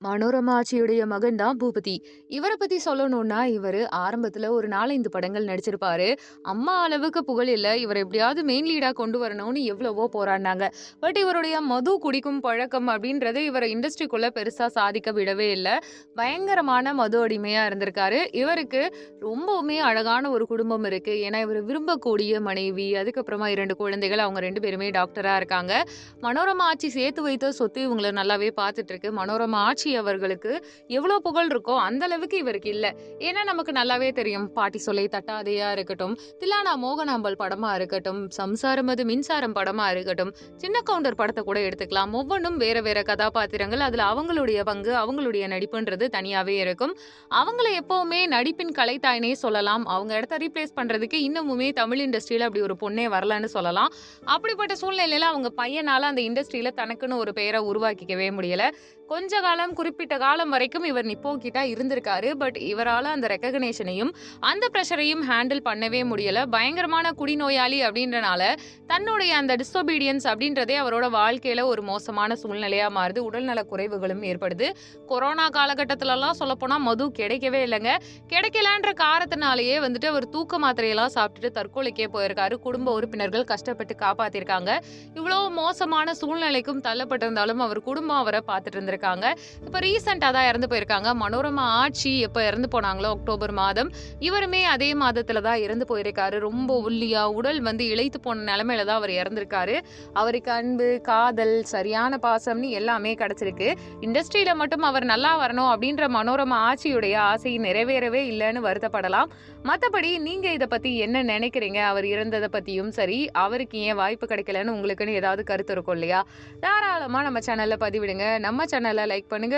மனோரமாச்சியுடைய மகன் தான் பூபதி. இவரை பத்தி சொல்லணும்னா, இவரு ஆரம்பத்துல ஒரு 4, 5 படங்கள் நடிச்சிருப்பாரு. அம்மா அளவுக்கு புகழ் இல்ல. இவர எப்படியாவது மெயின் லீடா கொண்டு வரணும்னு எவ்வளவோ போராடினாங்க பட் இவருடைய மது குடிக்கும் பழக்கம் அப்படின்றது இவரை இண்டஸ்ட்ரிக்குள்ள பெருசா சாதிக்க விடவே இல்லை பயங்கரமான மது அடிமையா இருந்திருக்காரு. இவருக்கு ரொம்பவுமே அழகான ஒரு குடும்பம் இருக்கு. ஏன்னா, இவர் விரும்பக்கூடிய மனைவி, அதுக்கப்புறமா இரண்டு குழந்தைகள். அவங்க ரெண்டு பேருமே டாக்டரா இருக்காங்க. மனோரமா ஆட்சி சேர்த்து வைத்த சொத்து இவங்களை நல்லாவே பார்த்துட்டு இருக்கு. மனோரமா ஆச்சி அவர்களுக்கு எவ்வளோ புகழ் இருக்கோ, அந்த அளவுக்கு இவருக்கு இல்ல. ஏன்னா, நமக்கு நல்லாவே தெரியும். பாட்டி சொல்லை தட்டாதேயா இருக்கட்டும், தில்லானா மோகனாம்பல் படமா இருக்கட்டும், சம்சாரம் அது மின்சாரம் படமா இருக்கட்டும், சின்ன கவுண்டர் படத்தை கூட எடுத்துக்கலாம். ஒவ்வொன்றும் வேற வேற கதாபாத்திரங்கள். அதுல அவங்களுடைய பங்கு, அவங்களுடைய நடிப்புன்றது தனியாவே இருக்கும். அவங்கள எப்பவுமே நடிப்பின் கலைத்தாய்னே சொல்லலாம். அவங்க இடத்த ரீப்ளேஸ் பண்றதுக்கு இன்னமுமே தமிழ் இண்டஸ்ட்ரியில அப்படி ஒரு பொண்ணே வரலன்னு சொல்லலாம். அப்படிப்பட்ட சூழ்நிலையில அவங்க பையனால அந்த இண்டஸ்ட்ரியில தனக்குன்னு ஒரு பெயரை உருவாக்கிக்கவே முடியல. கொஞ்ச காலம், குறிப்பிட்ட காலம் வரைக்கும் இவர் நிப்போ கிட்டா இருந்திருக்காரு. பட் இவரால் அந்த ரெக்கக்னேஷனையும் அந்த ப்ரெஷரையும் ஹேண்டில் பண்ணவே முடியல. பயங்கரமான குடிநோயாளி அப்படின்றனால, தன்னுடைய அந்த டிஸ்ஒபீடியன்ஸ் அப்படின்றதே அவரோட வாழ்க்கையில ஒரு மோசமான சூழ்நிலையா மாறுது. உடல்நல குறைவுகளும் ஏற்படுது. கொரோனா காலகட்டத்துலலாம் சொல்லப்போனால் மது கிடைக்கவே இல்லைங்க கிடைக்கலான்ற காரணத்தினாலேயே வந்துட்டு அவர் தூக்க மாத்திரையெல்லாம் சாப்பிட்டுட்டு தற்கொலைக்கே போயிருக்காரு. குடும்ப உறுப்பினர்கள் கஷ்டப்பட்டு காப்பாற்றிருக்காங்க இவ்வளோ மோசமான சூழ்நிலைக்கும் தள்ளப்பட்டிருந்தாலும், அவர் குடும்பம் அவரை பார்த்துட்டு இருந்திருக்காங்க. இப்போ ரீசெண்டாக தான் இறந்து போயிருக்காங்க. மனோரமா ஆட்சி எப்போ இறந்து போனாங்களோ, அக்டோபர் மாதம். இவருமே அதே மாதத்தில் தான் இறந்து போயிருக்காரு. ரொம்ப ஒல்லியா, உடல் வந்து இழைத்து போன நிலமையில தான் அவர் இறந்திருக்காரு. அவருக்கு அன்பு, காதல், சரியான பாசம்னு எல்லாமே கிடைச்சிருக்கு. இண்டஸ்ட்ரியில் மட்டும் அவர் நல்லா வரணும் அப்படின்ற மனோரமா ஆட்சியுடைய ஆசை நிறைவேறவே இல்லைன்னு வருத்தப்படலாம். மற்றபடி நீங்கள் இதை பற்றி என்ன நினைக்கிறீங்க? அவர் இறந்ததை பற்றியும் சரி, அவருக்கு ஏன் வாய்ப்பு கிடைக்கலன்னு உங்களுக்குன்னு ஏதாவது கருத்து இருக்கும் இல்லையா? தாராளமாக நம்ம சேனலில் பதிவிடுங்க. நம்ம சேனலை லைக் பண்ணுங்கள்